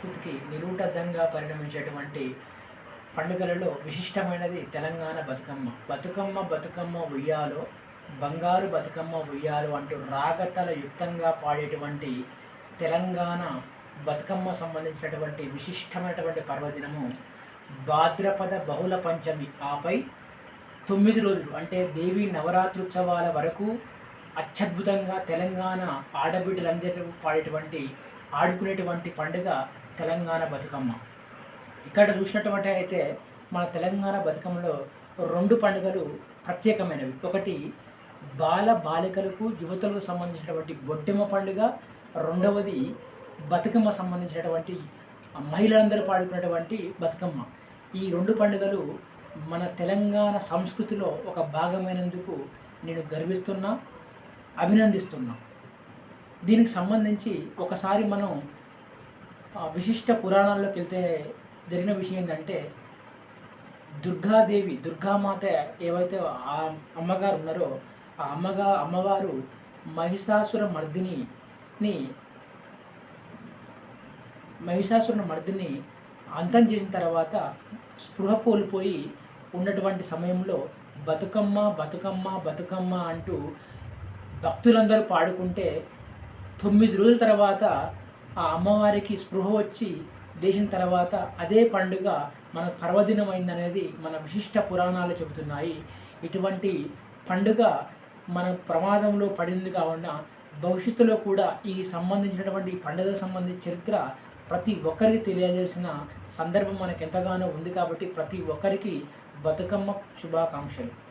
సంస్కృతికి నిరూటద్దంగా పరిణమించేటువంటి పండుగలలో విశిష్టమైనది తెలంగాణ బతుకమ్మ. బతుకమ్మ బతుకమ్మ ఉయ్యాలో బంగారు బతుకమ్మ ఉయ్యాలు అంటూ రాగతల యుక్తంగా పాడేటువంటి తెలంగాణ బతుకమ్మ సంబంధించినటువంటి విశిష్టమైనటువంటి పర్వదినము భాద్రపద బహుళ పంచమి. ఆపై తొమ్మిది రోజులు అంటే దేవి నవరాత్రుత్సవాల వరకు అత్యద్భుతంగా తెలంగాణ ఆడబిడ్డలందరూ పాడేటువంటి ఆడుకునేటువంటి పండుగ తెలంగాణ బతుకమ్మ. ఇక్కడ చూసినటువంటి అయితే మన తెలంగాణ బతుకమ్మలో రెండు పండుగలు ప్రత్యేకమైనవి. ఒకటి బాల బాలికలకు యువతలకు సంబంధించినటువంటి బొట్టెమ్మ పండుగ. రెండవది బతుకమ్మ సంబంధించినటువంటి మహిళలందరూ పాడుకున్నటువంటి బతుకమ్మ. ఈ రెండు పండుగలు మన తెలంగాణ సంస్కృతిలో ఒక భాగమైనందుకు నేను గర్విస్తున్నా అభినందిస్తున్నా. దీనికి సంబంధించి ఒకసారి మనం విశిష్ట పురాణాల్లోకి వెళ్తే జరిగిన విషయం ఏంటంటే దుర్గాదేవి దుర్గామాత ఏవైతే ఆ అమ్మగారు ఉన్నారో ఆ అమ్మగా అమ్మవారు మహిషాసుర మర్దిని మహిషాసుర మర్దిని అంతం చేసిన తర్వాత స్పృహ కోల్పోయి ఉన్నటువంటి సమయంలో బతుకమ్మ బతుకమ్మ బతుకమ్మ అంటూ భక్తులందరూ పాడుకుంటే తొమ్మిది రోజుల తర్వాత ఆ అమ్మవారికి స్పృహ వచ్చి లేచిన తర్వాత అదే పండుగ మన పర్వదినం అయిందనేది మన విశిష్ట పురాణాలు చెబుతున్నాయి. ఇటువంటి పండుగ మన ప్రమాదంలో పడింది కావున భవిష్యత్తులో కూడా ఈ సంబంధించినటువంటి పండుగ సంబంధించిన చరిత్ర ప్రతి ఒక్కరికి తెలియజేసిన సందర్భం మనకు ఎంతగానో ఉంది కాబట్టి ప్రతి ఒక్కరికి బతుకమ్మ శుభాకాంక్షలు.